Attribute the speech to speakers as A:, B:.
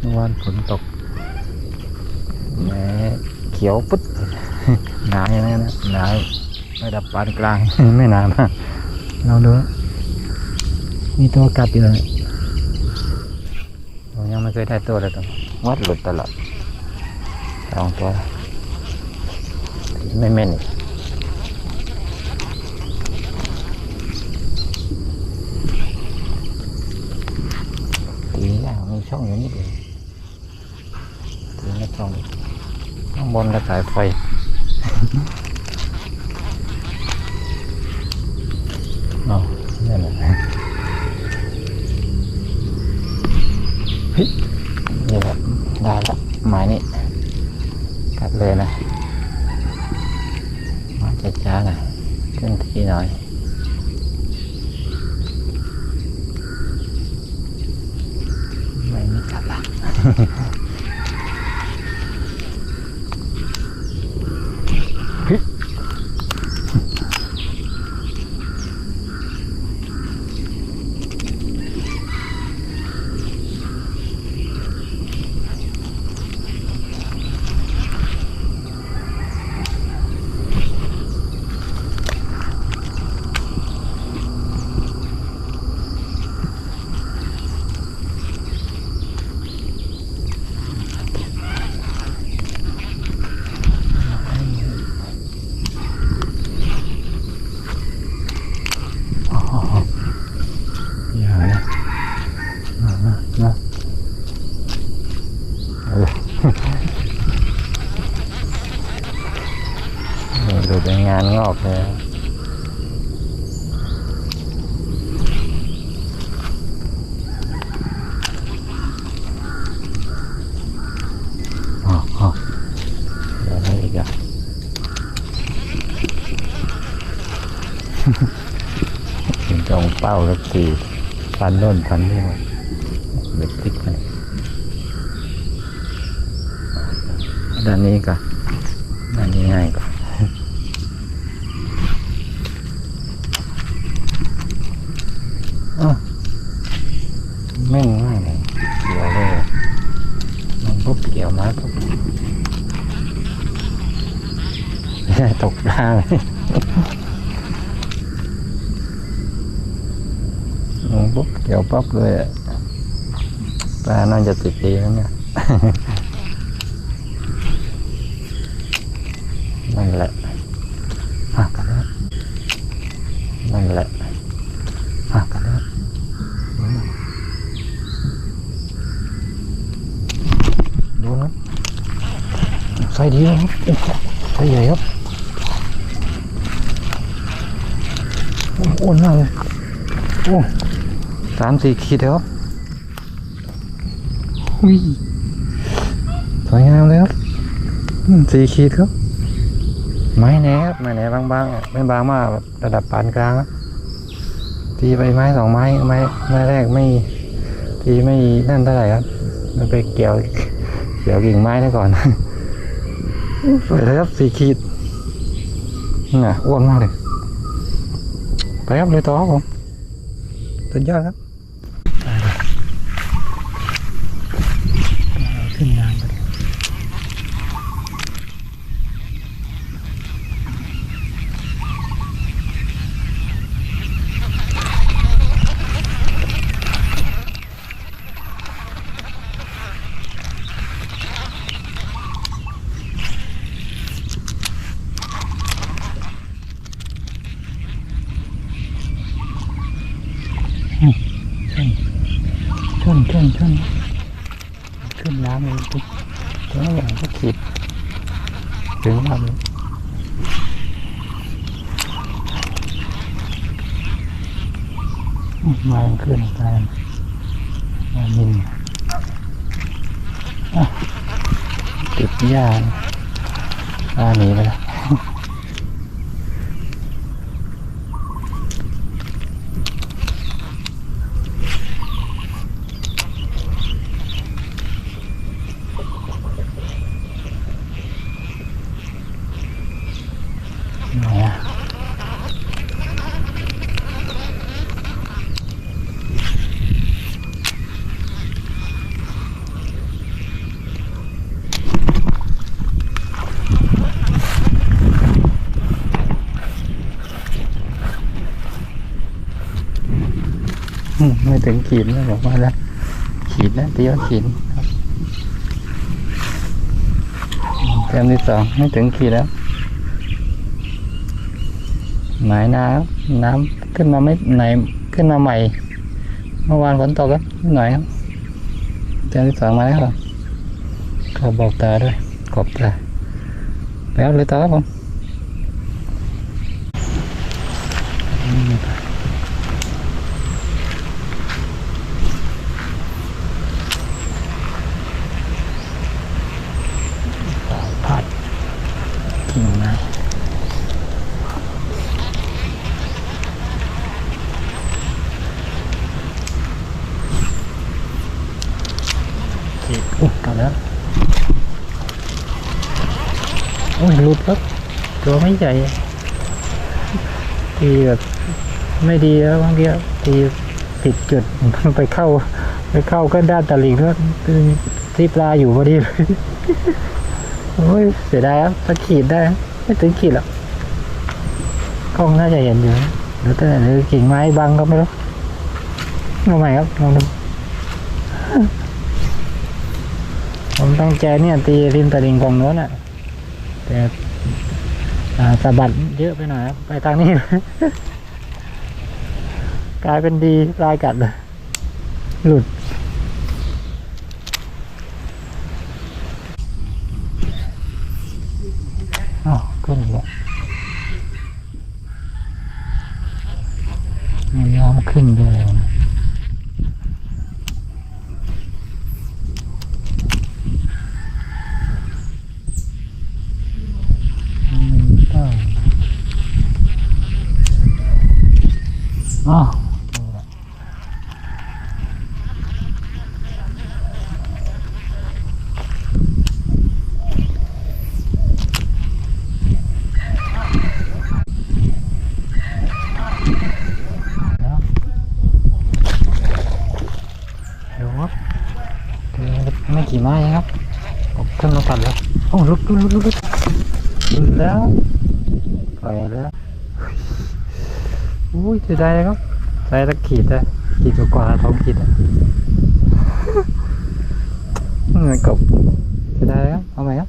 A: เมื่อวานฝนตกแหมเขียวปึ๊ดหนาวอย่างนั้นะหนาวระดับปานกลางไม่หนาวมากเราดูมีตัวกัดอยู่เลยผมยังไม่เคยได้ตัวเลยตรงวัดหลุดตลอดสองตัวไม่เม่นอีกตีอะมีช่องอยู่นิดเดียว ตีไม่ช่องข้างบนกระสายไฟเอ๋อนั่นแหละเฮ้ยนี่แหละได้ละหมายนี่กัดเลยนะมาช้าๆหน่อยขึ้นที่หน่อยไม่มีกัดละเฮ้ยอ๋ออย่านะมามามาเออ นี่ดูเป็นงานงอกเลย อ๋ออ๋อเดี๋ยวอะไรอีกอะ ถึงตรงเป้าสักทีฟันโน่นฟันนี่หมดเบ็ดพลิกไปด้านนี้ก็ด้านนี้ง่ายกว่าอ้าวแม่งมากเลยเกี่ยวเลยมันปุ๊บเกี่ยวมาปุ๊บตกได้ ลงปุ๊บเกี่ยวปั๊บเลยปลาน่าจะติดดีแล้วเนี่ยนั่นแหละหักกันแล้วนั่นแหละหักกันแล้วดูนะใส่ดีนะครับโอ้ใส่ใหญ่ครับโอ้โหอ้วนมากเลยโอ้ สามสี่ขีดแล้วครับอุ้ยสวยงามเลยครับอืมสี่ขีดครับ ไม้แหนครับไม้แหนบางๆอะไม่บางมากแบบระดับปานกลางครับตีไปไม้สองไม้ไม้ไม้แรกไม่ตีไม่นั่นเท่าไหร่ครับมันไปเกี่ยวเกี่ยวกิ่งไม้ได้ก่อนสวยเลยครับสี่ขีดน่ะอ้วนมากเลยไปครับเลยต่อครับผมสุดยอดครับขึ้นน้ำไปเลย ขึ้นขึ้นขึ้นขึ้นน้ำเลยปุ๊บแล้วอย่างก็ขีดถึงน้ำเลยมาขึ้นไปมามินติดยาปลาหนีไปแล้ว ไหนอะ อืม ไม่ถึงขีดนะบอกว่าแล้วขีดนะตีว่าขีดครับอืมแต้มที่สองไม่ถึงขีดแล้ว หมายน้ำน้ำขึ้นมาไม่ไหนขึ้นมาใหม่ เมื่อวานฝนตกครับนิดหน่อยครับแต้มที่สองมาแล้วครับขอบอกตาด้วยขอบตาแล้วเลยต่อครับผมอืมสายพัดกิ่งไม้ ขีดอุ๊ยกลับแล้วโอ้ยหลุดครับตัวไม่ ใหญ่ตีแบบไม่ดีแล้วเมื่อกี้ตีผิดจุดไปเข้า ไปเข้าก็ด้านตะลิงแล้วที่ปลาอยู่พอดีเลยโอ้ยเสียดายครับสักขีดได้ ไม่ถึงขีดหรอกกล้องน่าจะเห็นอยู่หรือแต่หรือกิ่งไม้บังก็ไม่รู้เอาใหม่ครับลองดูผมตั้งใจเนี่ยตีริมตะลิงฝั่งโน้นอะแต่ สะบัดเยอะไปหน่อยครับไปทางนี้ กลายเป็นดีลายกัดเลยหลุด อ้าวขึ้นแล้วไม่ยอมขึ้นเลย อืมก็ อ๋อเดี๋ยววัดไม่กี่ไม้ครับขึ้นมาปัดแล้วโอ้ลุกลุกลุกลุกลุกแล้วไปแล้ว อุ้ยเสียดายเลยครับใส่ตะขีดอะขีดกว่าท้องขีดอะเหมือนกบเสียดายเลยครับเอาไหมครับ